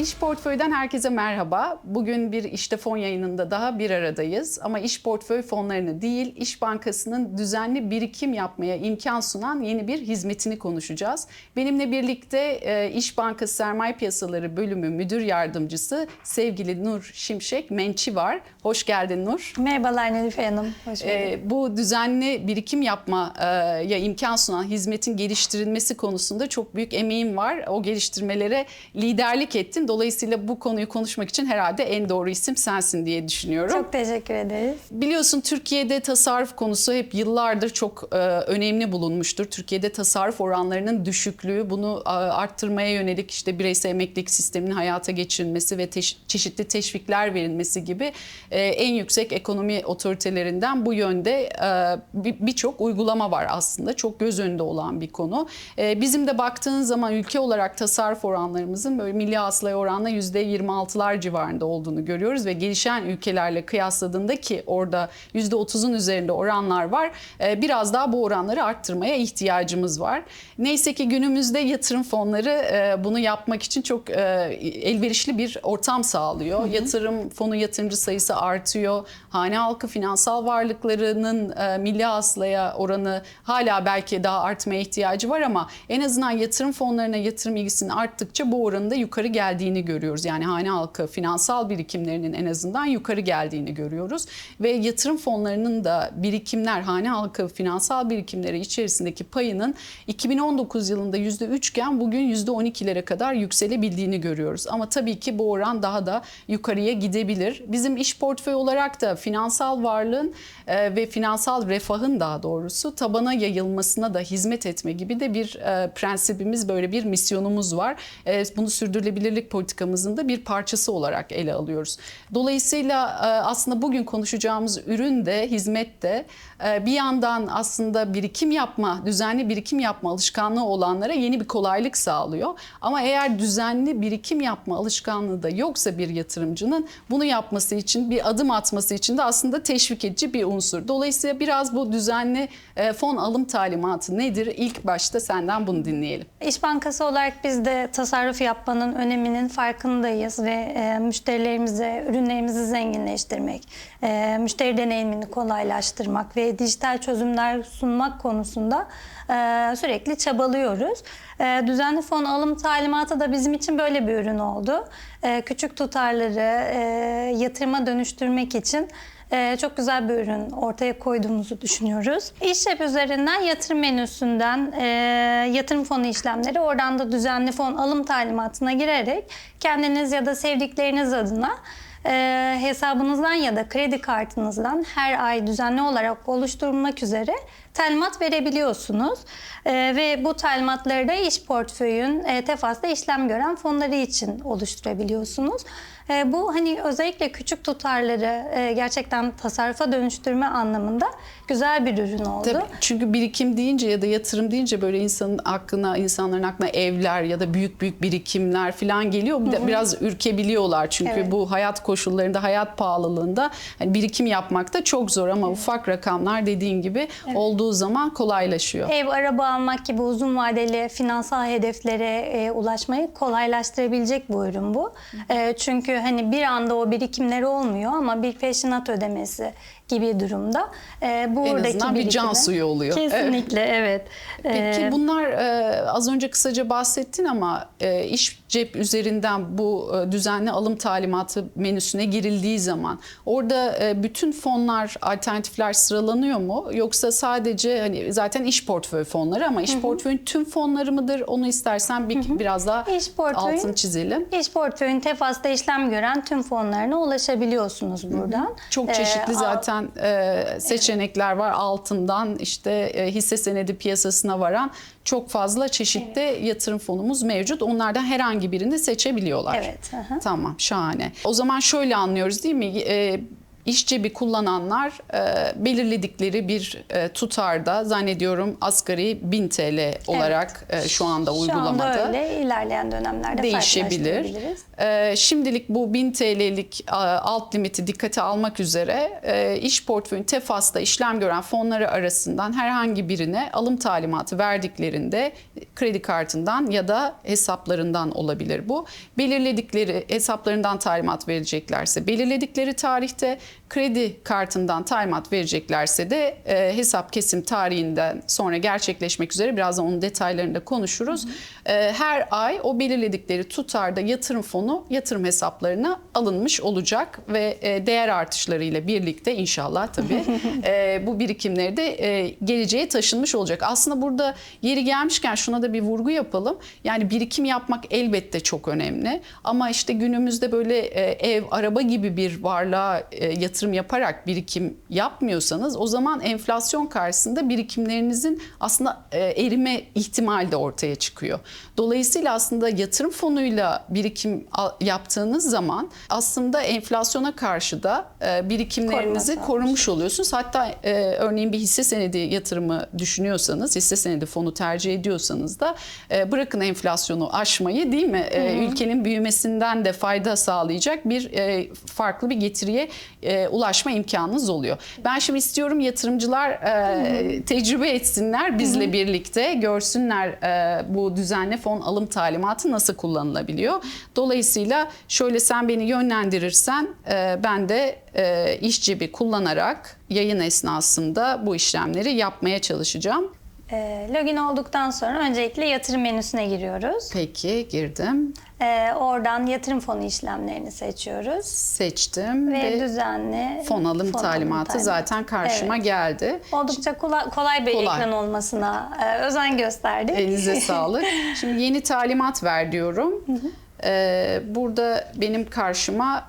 İş Portföy'den herkese merhaba. Bugün bir İşte Fon yayınında daha bir aradayız. Ama İş Portföy fonlarını değil, İş Bankası'nın düzenli birikim yapmaya imkan sunan yeni bir hizmetini konuşacağız. Benimle birlikte e, İş Bankası Sermaye Piyasaları Bölümü Müdür Yardımcısı sevgili Nur Şimşek Mençi var. Hoş geldin Nur. Merhabalar Nelife Hanım. Hoş bulduk. E, bu düzenli birikim yapmaya imkan sunan hizmetin geliştirilmesi konusunda çok büyük emeğim var. O geliştirmelere liderlik ettin. Dolayısıyla bu konuyu konuşmak için herhalde en doğru isim sensin diye düşünüyorum. Çok teşekkür ederiz. Biliyorsun Türkiye'de tasarruf konusu hep yıllardır çok e, önemli bulunmuştur. Türkiye'de tasarruf oranlarının düşüklüğü, bunu e, arttırmaya yönelik işte bireysel emeklilik sisteminin hayata geçirilmesi ve teş- çeşitli teşvikler verilmesi gibi e, en yüksek ekonomi otoritelerinden bu yönde e, bir- birçok uygulama var aslında. Çok göz önünde olan bir konu. E, bizim de baktığın zaman ülke olarak tasarruf oranlarımızın böyle milli hasılaya oranla %26'lar civarında olduğunu görüyoruz ve gelişen ülkelerle kıyasladığında ki orada %30'un üzerinde oranlar var. e, Biraz daha bu oranları arttırmaya ihtiyacımız var. Neyse ki günümüzde yatırım fonları e, bunu yapmak için çok e, elverişli bir ortam sağlıyor. Yatırım fonu yatırımcı sayısı artıyor. Hane halkı finansal varlıklarının milli hasılaya oranı hala belki daha artmaya ihtiyacı var ama en azından yatırım fonlarına yatırım ilgisinin arttıkça bu oranın da yukarı geldiğini görüyoruz. Yani hane halkı finansal birikimlerinin en azından yukarı geldiğini görüyoruz ve yatırım fonlarının da birikimler hane halkı finansal birikimleri içerisindeki payının 2019 yılında %3 iken bugün %12'lere kadar yükselebildiğini görüyoruz. Ama tabii ki bu oran daha da yukarıya gidebilir. Bizim iş portföy olarak da finansal varlığın e, ve finansal refahın daha doğrusu tabana yayılmasına da hizmet etme gibi de bir e, prensibimiz böyle bir misyonumuz var. E, bunu sürdürülebilirlik politikamızın da bir parçası olarak ele alıyoruz. Dolayısıyla e, aslında bugün konuşacağımız ürün de hizmet de e, bir yandan aslında birikim yapma, düzenli birikim yapma alışkanlığı olanlara yeni bir kolaylık sağlıyor. Ama eğer düzenli birikim yapma alışkanlığı da yoksa bir yatırımcının bunu yapması için bir adım atması için de aslında teşvik edici bir unsur. Dolayısıyla biraz bu düzenli e, fon alım talimatı nedir? İlk başta senden bunu dinleyelim. İş Bankası olarak biz de tasarruf yapmanın öneminin farkındayız ve e, müşterilerimize ürünlerimizi zenginleştirmek, e, müşteri deneyimini kolaylaştırmak ve dijital çözümler sunmak konusunda e, sürekli çabalıyoruz. E, düzenli fon alım talimatı da bizim için böyle bir ürün oldu. E, küçük tutarları e, yatırıma dönüştürmek için Ee, çok güzel bir ürün ortaya koyduğumuzu düşünüyoruz. İşlep üzerinden yatırım menüsünden e, yatırım fonu işlemleri oradan da düzenli fon alım talimatına girerek kendiniz ya da sevdikleriniz adına e, hesabınızdan ya da kredi kartınızdan her ay düzenli olarak oluşturulmak üzere talimat verebiliyorsunuz. Ve bu talimatları da iş portföyün e, tefasla işlem gören fonları için oluşturabiliyorsunuz. E, bu hani özellikle küçük tutarları e, gerçekten tasarrufa dönüştürme anlamında güzel bir ürün oldu. Tabii, çünkü birikim deyince ya da yatırım deyince böyle insanın aklına, insanların aklına evler ya da büyük büyük birikimler falan geliyor. Bir de Biraz ürkebiliyorlar çünkü Evet. bu hayat koşullarında, hayat pahalılığında hani birikim yapmak da çok zor ama ufak rakamlar dediğin gibi olduğu zaman kolaylaşıyor. Ev, araba almak gibi uzun vadeli finansal hedeflere e, ulaşmayı kolaylaştırabilecek bu ürün bu. E, çünkü hani bir anda o birikimleri olmuyor ama bir peşinat ödemesi gibi durumda. E, buradaki azından bir can birikimi- suyu oluyor. Kesinlikle evet. Peki E, bunlar e, az önce kısaca bahsettin ama e, iş cep üzerinden bu e, düzenli alım talimatı menüsüne girildiği zaman orada e, bütün fonlar, alternatifler sıralanıyor mu? Yoksa sadece hani zaten iş portföy fonları ama iş portföyün tüm fonları mıdır? Onu istersen bir, biraz daha İş altını çizelim. İş portföyün tefasta işlem gören tüm fonlarına ulaşabiliyorsunuz buradan. Çok Ee, çeşitli al- zaten e, seçenekler var. Altından işte e, hisse senedi piyasasına varan çok fazla çeşitli yatırım fonumuz mevcut. Onlardan herhangi birini seçebiliyorlar. Evet, hı. Tamam, şahane. O zaman şöyle anlıyoruz değil mi? E, İş cebi kullananlar e, belirledikleri bir e, tutarda zannediyorum asgari 1000 TL olarak e, şu anda uygulamada Şu anda öyle ilerleyen dönemlerde değişebilir. Farklılaştırabiliriz. e, şimdilik bu 1000 TL'lik e, alt limiti dikkate almak üzere e, iş portföyün tefasta işlem gören fonları arasından herhangi birine alım talimatı verdiklerinde kredi kartından ya da hesaplarından olabilir bu. Belirledikleri hesaplarından talimat vereceklerse belirledikleri tarihte kredi kartından talimat vereceklerse de e, hesap kesim tarihinden sonra gerçekleşmek üzere birazdan onun detaylarını da konuşuruz. E, her ay o belirledikleri tutarda yatırım fonu yatırım hesaplarına alınmış olacak ve e, değer artışlarıyla birlikte inşallah tabii e, bu birikimleri de e, geleceğe taşınmış olacak. Aslında burada yeri gelmişken şuna da bir vurgu yapalım. Yani birikim yapmak elbette çok önemli ama işte günümüzde böyle e, ev, araba gibi bir varlığa e, yatırım yaparak birikim yapmıyorsanız o zaman enflasyon karşısında birikimlerinizin aslında e, erime ihtimali de ortaya çıkıyor. Dolayısıyla aslında yatırım fonuyla birikim yaptığınız zaman aslında enflasyona karşı da e, birikimlerinizi Koruma korumuş oluyorsunuz. Hatta e, örneğin bir hisse senedi yatırımı düşünüyorsanız, hisse senedi fonu tercih ediyorsanız da bırakın enflasyonu aşmayı değil mi? E, ülkenin büyümesinden de fayda sağlayacak bir farklı bir getiriye ulaşma imkanınız oluyor. Ben şimdi istiyorum yatırımcılar e, tecrübe etsinler bizle birlikte, görsünler e, bu düzenli fon alım talimatı nasıl kullanılabiliyor. Dolayısıyla şöyle sen beni yönlendirirsen e, ben de e, iş cebi kullanarak yayın esnasında bu işlemleri yapmaya çalışacağım. E, login olduktan sonra öncelikle yatırım menüsüne giriyoruz. Peki girdim, E, oradan yatırım fonu işlemlerini seçiyoruz. seçtim Ve, ve, düzenli fon alım fon talimatı talimatı. zaten karşıma Evet. geldi. Oldukça kolay, kolay bir Kolay. ekran olmasına e, özen gösterdik. Elinize sağlık. Şimdi yeni talimat ver diyorum. Ee, burada benim karşıma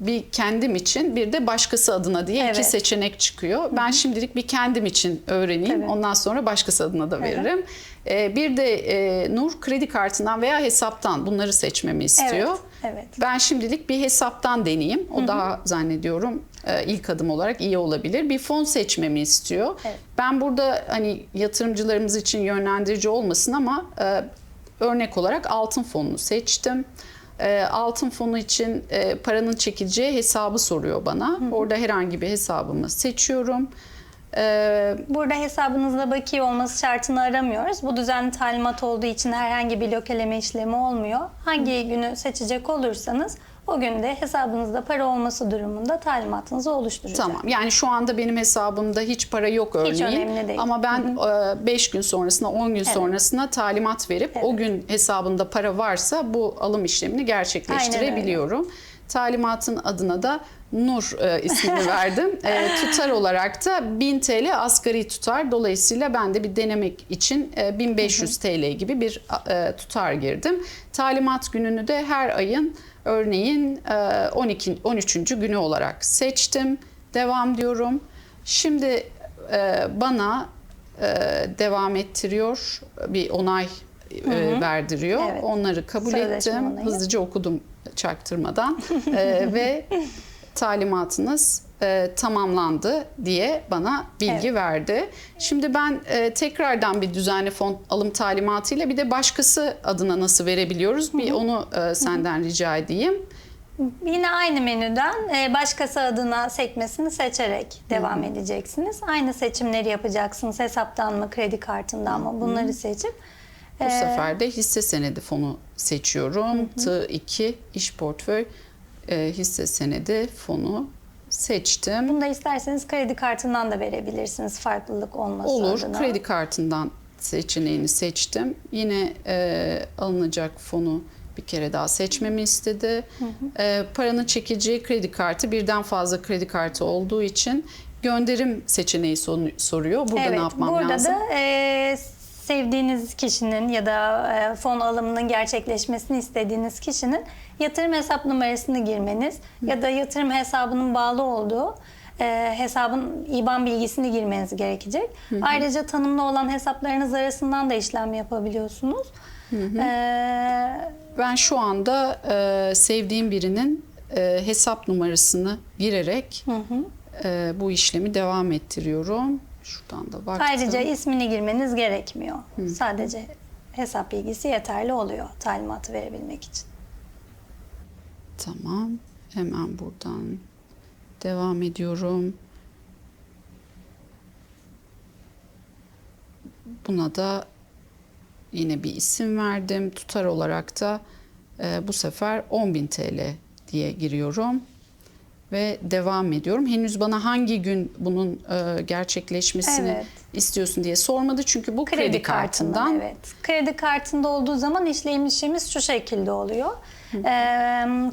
bir kendim için bir de başkası adına diye iki Evet. seçenek çıkıyor. Ben şimdilik bir kendim için öğreneyim. Tabii. Ondan sonra başkası adına da veririm. Ee, bir de e, Nur kredi kartından veya hesaptan bunları seçmemi istiyor. Evet, evet. Ben şimdilik bir hesaptan deneyeyim. O daha zannediyorum e, ilk adım olarak iyi olabilir. Bir fon seçmemi istiyor. Evet. Ben burada hani yatırımcılarımız için yönlendirici olmasın ama e, örnek olarak altın fonunu seçtim. E, altın fonu için e, paranın çekileceği hesabı soruyor bana. Orada herhangi bir hesabımı seçiyorum. E, Burada hesabınızda bakiye olması şartını aramıyoruz. Bu düzenli talimat olduğu için herhangi bir lokeleme işlemi olmuyor. Hangi günü seçecek olursanız o günde hesabınızda para olması durumunda talimatınızı oluşturacak. Tamam. Yani şu anda benim hesabımda hiç para yok örneğin. önemli değil. Ama ben 5 gün sonrasına, 10 gün sonrasına talimat verip o gün hesabımda para varsa bu alım işlemini gerçekleştirebiliyorum. Talimatın adına da Nur e, ismini verdim. E, tutar olarak da 1000 TL asgari tutar. Dolayısıyla ben de bir denemek için e, 1500 TL gibi bir e, tutar girdim. Talimat gününü de her ayın örneğin e, 12 13. günü olarak seçtim. Devam diyorum. Şimdi e, bana e, devam ettiriyor. Bir onay e, verdiriyor. Evet. Onları kabul Sözleşme ettim. onayı. Hızlıca okudum çaktırmadan. E, ve talimatınız e, tamamlandı diye bana bilgi Evet. verdi. Şimdi ben e, tekrardan bir düzenli fon alım talimatıyla bir de başkası adına nasıl verebiliyoruz? Bir onu e, senden rica edeyim. Yine aynı menüden e, başkası adına sekmesini seçerek devam edeceksiniz. Aynı seçimleri yapacaksınız. Hesaptan mı, kredi kartından mı bunları seçip Bu e, sefer de hisse senedi fonu seçiyorum. T2 iş portföy e, hisse senedi fonu seçtim. bunu da isterseniz kredi kartından da verebilirsiniz farklılık olması Olur. adına. Kredi kartından seçeneğini seçtim. Yine e, alınacak fonu bir kere daha seçmemi istedi. E, paranın çekileceği kredi kartı birden fazla kredi kartı olduğu için gönderim seçeneği soruyor. Burada evet, ne yapmam burada lazım? da e, sevdiğiniz kişinin ya da e, fon alımının gerçekleşmesini istediğiniz kişinin yatırım hesap numarasını girmeniz ya da yatırım hesabının bağlı olduğu e, hesabın IBAN bilgisini girmeniz gerekecek. Ayrıca tanımlı olan hesaplarınız arasından da işlem yapabiliyorsunuz. E, Ben şu anda e, sevdiğim birinin e, hesap numarasını girerek e, bu işlemi devam ettiriyorum. Şuradan da baktım. ayrıca ismini girmeniz gerekmiyor. Sadece hesap bilgisi yeterli oluyor talimatı verebilmek için. Tamam. Hemen buradan devam ediyorum. Buna da yine bir isim verdim. Tutar olarak da e, bu sefer 10.000 TL diye giriyorum ve devam ediyorum. Henüz bana hangi gün bunun e, gerçekleşmesini Evet. istiyorsun diye sormadı çünkü bu kredi, kartından. Evet. Kredi kartında olduğu zaman işlem işimiz şu şekilde oluyor. Ee,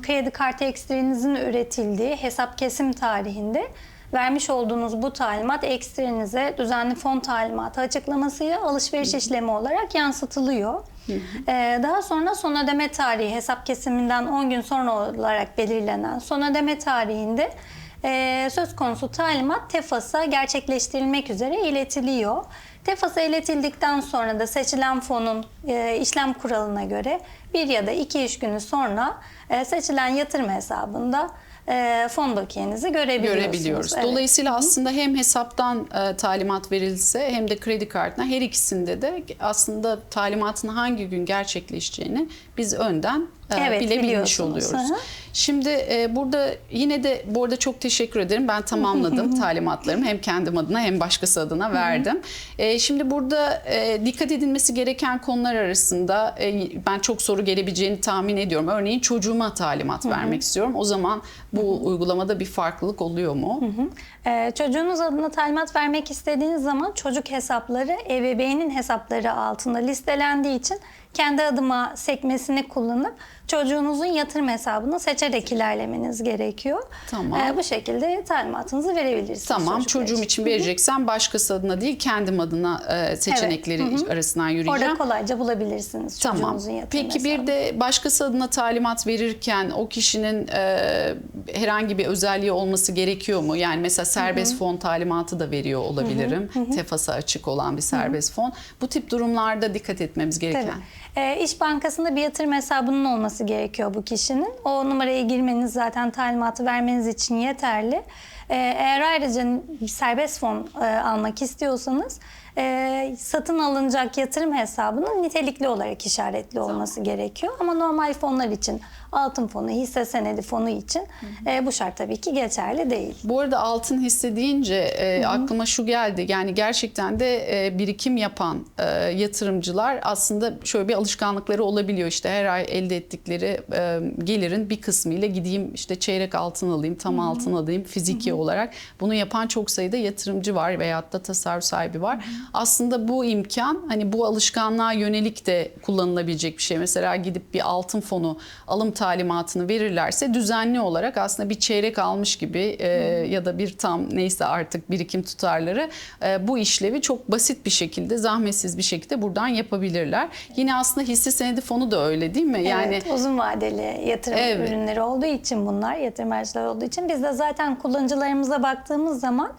kredi kartı ekstrenizin üretildiği hesap kesim tarihinde vermiş olduğunuz bu talimat ekstrenize düzenli fon talimatı açıklamasıyla alışveriş işlemi olarak yansıtılıyor. Ee, daha sonra son ödeme tarihi hesap kesiminden 10 gün sonra olarak belirlenen son ödeme tarihinde e, söz konusu talimat TEFAS'a gerçekleştirilmek üzere iletiliyor. TEFAS'a iletildikten sonra da seçilen fonun e, işlem kuralına göre bir ya da iki iş günü sonra e, seçilen yatırım hesabında e, fon bakiyenizi görebiliyorsunuz. görebiliyoruz. Evet. Dolayısıyla aslında hem hesaptan e, talimat verilse hem de kredi kartına her ikisinde de aslında talimatın hangi gün gerçekleşeceğini biz önden e, Evet, bilebilmiş oluyoruz. Hı hı. Şimdi e, burada yine de bu arada çok teşekkür ederim. Ben tamamladım talimatlarımı hem kendim adına hem başkası adına verdim. E, şimdi burada e, dikkat edilmesi gereken konular arasında e, ben çok soru gelebileceğini tahmin ediyorum. Örneğin çocuğuma talimat vermek istiyorum. O zaman bu uygulamada bir farklılık oluyor mu? Ee, çocuğunuz adına talimat vermek istediğiniz zaman çocuk hesapları ebeveynin hesapları altında listelendiği için kendi adıma sekmesini kullanıp çocuğunuzun yatırım hesabını seçerek ilerlemeniz gerekiyor. Tamam. Ee, bu şekilde talimatınızı verebilirsiniz. Tamam çocuğum için vereceksem başkası adına değil kendim adına e, seçenekleri arasından yürüyeceğim. Orada kolayca bulabilirsiniz Tamam. çocuğunuzun yatırım Peki bir hesabını. de başkası adına talimat verirken o kişinin e, herhangi bir özelliği olması gerekiyor mu? Yani mesela serbest fon talimatı da veriyor olabilirim. Tefasa açık olan bir serbest fon. Bu tip durumlarda dikkat etmemiz gereken. Tabii. Ee, İş Bankası'nda bir yatırım hesabının olması gerekiyor bu kişinin. O numaraya girmeniz zaten talimatı vermeniz için yeterli. Ee, eğer ayrıca serbest fon e, almak istiyorsanız e, satın alınacak yatırım hesabının nitelikli olarak işaretli olması gerekiyor. Ama normal fonlar için altın fonu, hisse senedi fonu için e, bu şart tabii ki geçerli değil. Bu arada altın hisse deyince e, aklıma şu geldi. Yani gerçekten de e, birikim yapan e, yatırımcılar aslında şöyle bir alışkanlıkları olabiliyor. İşte her ay elde ettikleri e, gelirin bir kısmıyla gideyim işte çeyrek altın alayım, tam altın alayım fiziki olarak. Bunu yapan çok sayıda yatırımcı var veyahut da tasarruf sahibi var. Aslında bu imkan hani bu alışkanlığa yönelik de kullanılabilecek bir şey. Mesela gidip bir altın fonu alım talimatını verirlerse düzenli olarak aslında bir çeyrek almış gibi e, ya da bir tam neyse artık birikim tutarları e, bu işlevi çok basit bir şekilde zahmetsiz bir şekilde buradan yapabilirler. Yine aslında hisse senedi fonu da öyle değil mi? Yani evet, uzun vadeli yatırım Evet. ürünleri olduğu için bunlar, yatırım araçları olduğu için biz de zaten kullanıcılarımıza baktığımız zaman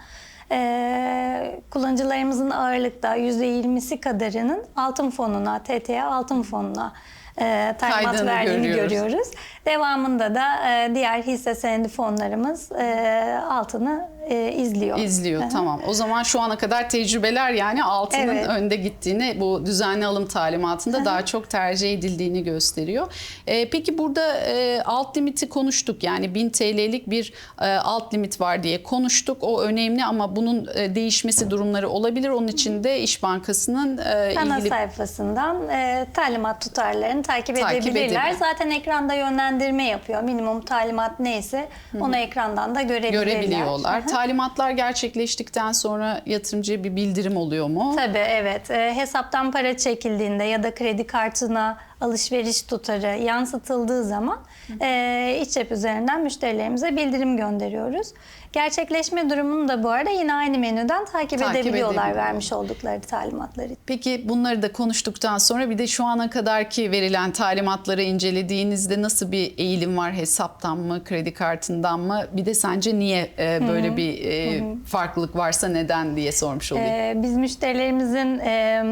e, kullanıcılarımızın ağırlıkta %20'si kadarının altın fonuna, TTA altın fonuna e, talimat verdiğini görüyoruz. görüyoruz. Devamında da e, diğer hisse senedi fonlarımız e, altını e, izliyor. İzliyor tamam. O zaman şu ana kadar tecrübeler yani altının Evet. önde gittiğini bu düzenli alım talimatında daha çok tercih edildiğini gösteriyor. Ee, peki burada e, alt limiti konuştuk. Yani 1000 TL'lik bir e, alt limit var diye konuştuk. O önemli ama bunun e, değişmesi durumları olabilir. Onun için de İş Bankası'nın e, Ana ilgili sayfasından e, talimat tutarlarını takip, Takip edebilirler. edebilir. Zaten ekranda yönlendirme yapıyor. Minimum talimat neyse onu ekrandan da görebilirler. görebiliyorlar. Hı hı. Talimatlar gerçekleştikten sonra yatırımcıya bir bildirim oluyor mu? Tabii evet. E, hesaptan para çekildiğinde ya da kredi kartına alışveriş tutarı yansıtıldığı zaman e, iç cep üzerinden müşterilerimize bildirim gönderiyoruz. Gerçekleşme durumunu da bu arada yine aynı menüden takip, Takip edebiliyorlar edebiliyor. vermiş oldukları talimatları. Peki bunları da konuştuktan sonra bir de şu ana kadarki verilen talimatları incelediğinizde nasıl bir eğilim var hesaptan mı, kredi kartından mı? Bir de sence niye e, böyle bir e, farklılık varsa neden diye sormuş olayım. Ee, biz müşterilerimizin e,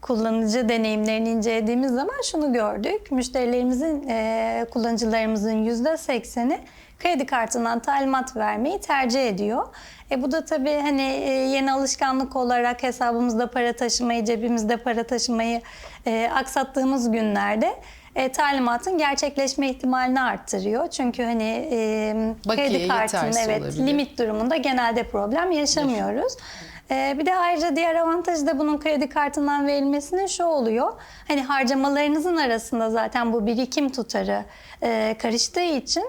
kullanıcı deneyimlerini incelediğimiz zaman şunu gördük. Müşterilerimizin, e, kullanıcılarımızın %80'i kredi kartından talimat vermeyi tercih ediyor. E, bu da tabii hani e, yeni alışkanlık olarak hesabımızda para taşımayı, cebimizde para taşımayı e, aksattığımız günlerde e, talimatın gerçekleşme ihtimalini arttırıyor. Çünkü hani e, Bakiye kredi kartının evet olabilir. limit durumunda genelde problem yaşamıyoruz. E, bir de ayrıca diğer avantajı da bunun kredi kartından verilmesinin şu oluyor. Hani harcamalarınızın arasında zaten bu birikim tutarı e, karıştığı için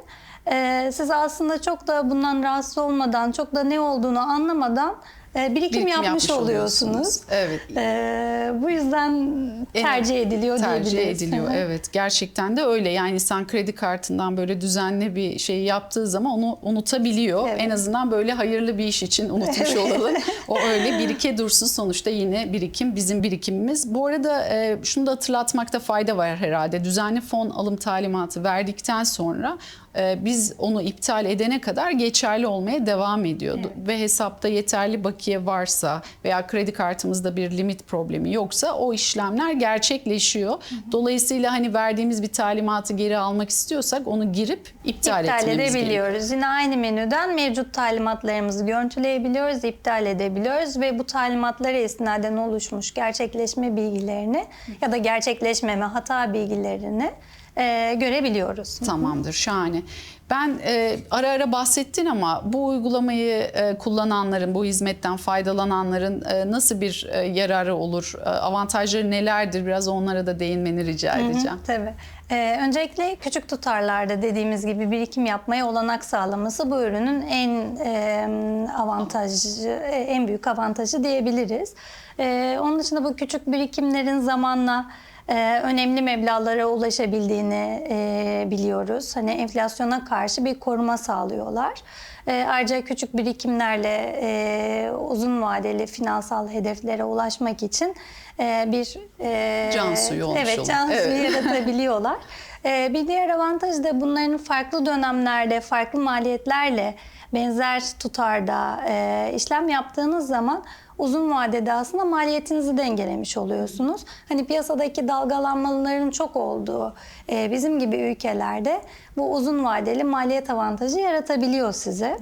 e, siz aslında çok da bundan rahatsız olmadan, çok da ne olduğunu anlamadan e, birikim, yapmış, oluyorsunuz. Evet. E, bu yüzden tercih ediliyor tercih diyebiliriz. ediliyor. Hı hı. Evet gerçekten de öyle. Yani insan kredi kartından böyle düzenli bir şey yaptığı zaman onu unutabiliyor. Evet. En azından böyle hayırlı bir iş için unutmuş olalım. O öyle birike dursun sonuçta yine birikim bizim birikimimiz. Bu arada e, şunu da hatırlatmakta fayda var herhalde. Düzenli fon alım talimatı verdikten sonra e, biz onu iptal edene kadar geçerli olmaya devam ediyordu. Ve hesapta yeterli bakiye varsa veya kredi kartımızda bir limit problemi yoksa o işlemler gerçekleşiyor. Dolayısıyla hani verdiğimiz bir talimatı geri almak istiyorsak onu girip iptal, İptal etmemiz gerekiyor. edebiliyoruz. Yine aynı menüden mevcut talimatlarımızı görüntüleyebiliyoruz, iptal edebiliyoruz ve bu talimatlara istinaden oluşmuş gerçekleşme bilgilerini ya da gerçekleşmeme hata bilgilerini e, görebiliyoruz. Tamamdır, şahane. Ben e, ara ara bahsettin ama bu uygulamayı e, kullananların, bu hizmetten faydalananların e, nasıl bir e, yararı olur? E, avantajları nelerdir? Biraz onlara da değinmeni rica edeceğim. Tabii. Ee, öncelikle küçük tutarlarda dediğimiz gibi birikim yapmaya olanak sağlaması bu ürünün en e, avantajı, e, en büyük avantajı diyebiliriz. Ee, onun dışında bu küçük birikimlerin zamanla e, önemli meblağlara ulaşabildiğini e, biliyoruz. Hani enflasyona karşı bir koruma sağlıyorlar. E, ayrıca küçük birikimlerle e, uzun vadeli finansal hedeflere ulaşmak için e, bir e, Can suyu olmuş evet, can suyu Evet. yaratabiliyorlar. Bir diğer avantaj da bunların farklı dönemlerde, farklı maliyetlerle benzer tutarda e, işlem yaptığınız zaman uzun vadede aslında maliyetinizi dengelemiş oluyorsunuz. Hani piyasadaki dalgalanmaların çok olduğu e, bizim gibi ülkelerde bu uzun vadeli maliyet avantajı yaratabiliyor size.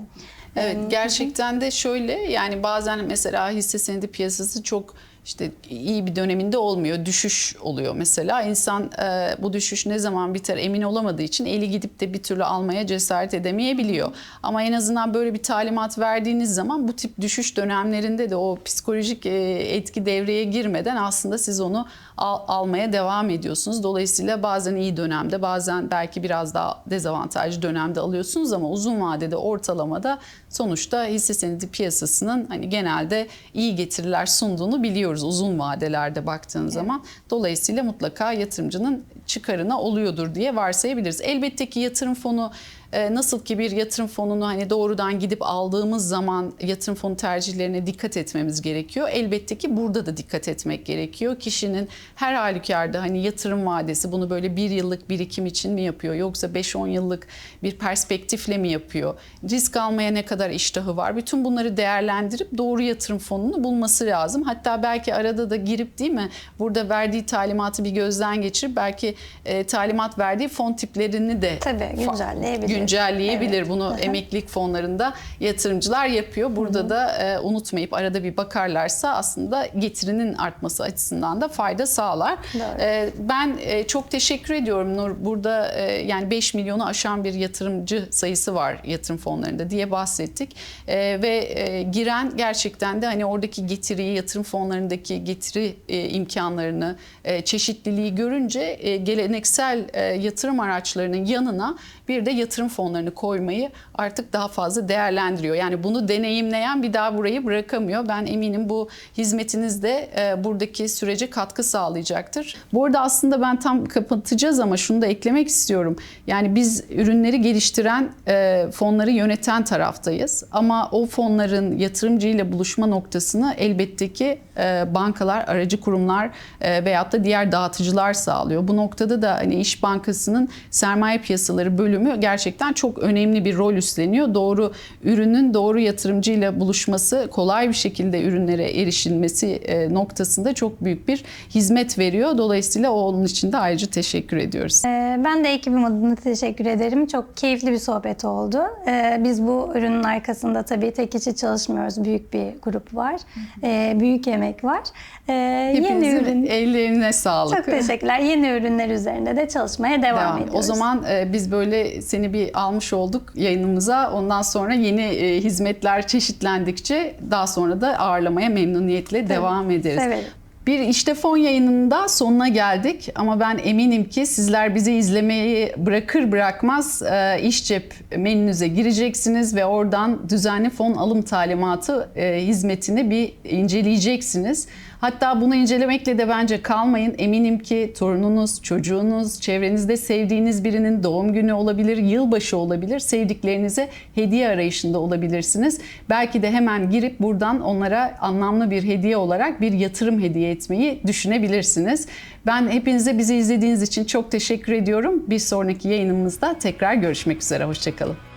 Evet gerçekten de şöyle yani bazen mesela hisse senedi piyasası çok işte iyi bir döneminde olmuyor. Düşüş oluyor mesela. İnsan e, bu düşüş ne zaman biter emin olamadığı için eli gidip de bir türlü almaya cesaret edemeyebiliyor. Ama en azından böyle bir talimat verdiğiniz zaman bu tip düşüş dönemlerinde de o psikolojik e, etki devreye girmeden aslında siz onu al- almaya devam ediyorsunuz. Dolayısıyla bazen iyi dönemde bazen belki biraz daha dezavantajlı dönemde alıyorsunuz ama uzun vadede ortalamada sonuçta hisse senedi piyasasının hani genelde iyi getiriler sunduğunu biliyoruz uzun vadelerde baktığın zaman. Dolayısıyla mutlaka yatırımcının çıkarına oluyordur diye varsayabiliriz. Elbette ki yatırım fonu nasıl ki bir yatırım fonunu hani doğrudan gidip aldığımız zaman yatırım fonu tercihlerine dikkat etmemiz gerekiyor. Elbette ki burada da dikkat etmek gerekiyor. Kişinin her halükarda hani yatırım vadesi bunu böyle bir yıllık birikim için mi yapıyor yoksa 5-10 yıllık bir perspektifle mi yapıyor? Risk almaya ne kadar iştahı var? Bütün bunları değerlendirip doğru yatırım fonunu bulması lazım. Hatta belki arada da girip değil mi burada verdiği talimatı bir gözden geçirip belki e, talimat verdiği fon tiplerini de Tabii, güncelleyebilir. Güncelleyebilir. Evet. Bunu emeklilik fonlarında yatırımcılar yapıyor. Burada da e, unutmayıp arada bir bakarlarsa aslında getirinin artması açısından da fayda sağlar. Doğru. E, ben e, çok teşekkür ediyorum Nur. Burada e, yani 5 milyonu aşan bir yatırımcı sayısı var yatırım fonlarında diye bahsettik. E, ve e, giren gerçekten de hani oradaki getiriyi, yatırım fonlarındaki getiri e, imkanlarını, e, çeşitliliği görünce e, geleneksel e, yatırım araçlarının yanına bir de yatırım fonlarını koymayı artık daha fazla değerlendiriyor. Yani bunu deneyimleyen bir daha burayı bırakamıyor. Ben eminim bu hizmetiniz de e, buradaki sürece katkı sağlayacaktır. Bu arada aslında ben tam kapatacağız ama şunu da eklemek istiyorum. Yani biz ürünleri geliştiren, e, fonları yöneten taraftayız. Ama o fonların yatırımcıyla buluşma noktasını elbette ki e, bankalar, aracı kurumlar e, veyahut da diğer dağıtıcılar sağlıyor. Bu noktada da hani İş Bankası'nın sermaye piyasaları bölümü gerçekten gerçekten çok önemli bir rol üstleniyor. Doğru ürünün doğru yatırımcıyla buluşması, kolay bir şekilde ürünlere erişilmesi e, noktasında çok büyük bir hizmet veriyor. Dolayısıyla onun için de ayrıca teşekkür ediyoruz. Ee, Ben de ekibim adına teşekkür ederim. Çok keyifli bir sohbet oldu. Ee, Biz bu ürünün arkasında tabii tek kişi çalışmıyoruz. Büyük bir grup var. Ee, Büyük emek var. Ee, Yeni Hepinizin ürün... ellerine sağlık. Çok teşekkürler. Yeni ürünler üzerinde de çalışmaya devam, Devam. ediyoruz. O zaman e, biz böyle seni bir almış olduk yayınımıza. Ondan sonra yeni e, hizmetler çeşitlendikçe daha sonra da ağırlamaya memnuniyetle devam ederiz. Severim. Bir işte fon yayınının da sonuna geldik ama ben eminim ki sizler bizi izlemeyi bırakır bırakmaz e, iş cep menünüze gireceksiniz ve oradan düzenli fon alım talimatı e, hizmetini bir inceleyeceksiniz. Hatta bunu incelemekle de bence kalmayın. Eminim ki torununuz, çocuğunuz, çevrenizde sevdiğiniz birinin doğum günü olabilir, yılbaşı olabilir. Sevdiklerinize hediye arayışında olabilirsiniz. Belki de hemen girip buradan onlara anlamlı bir hediye olarak bir yatırım hediye etmeyi düşünebilirsiniz. Ben hepinize bizi izlediğiniz için çok teşekkür ediyorum. Bir sonraki yayınımızda tekrar görüşmek üzere. Hoşçakalın.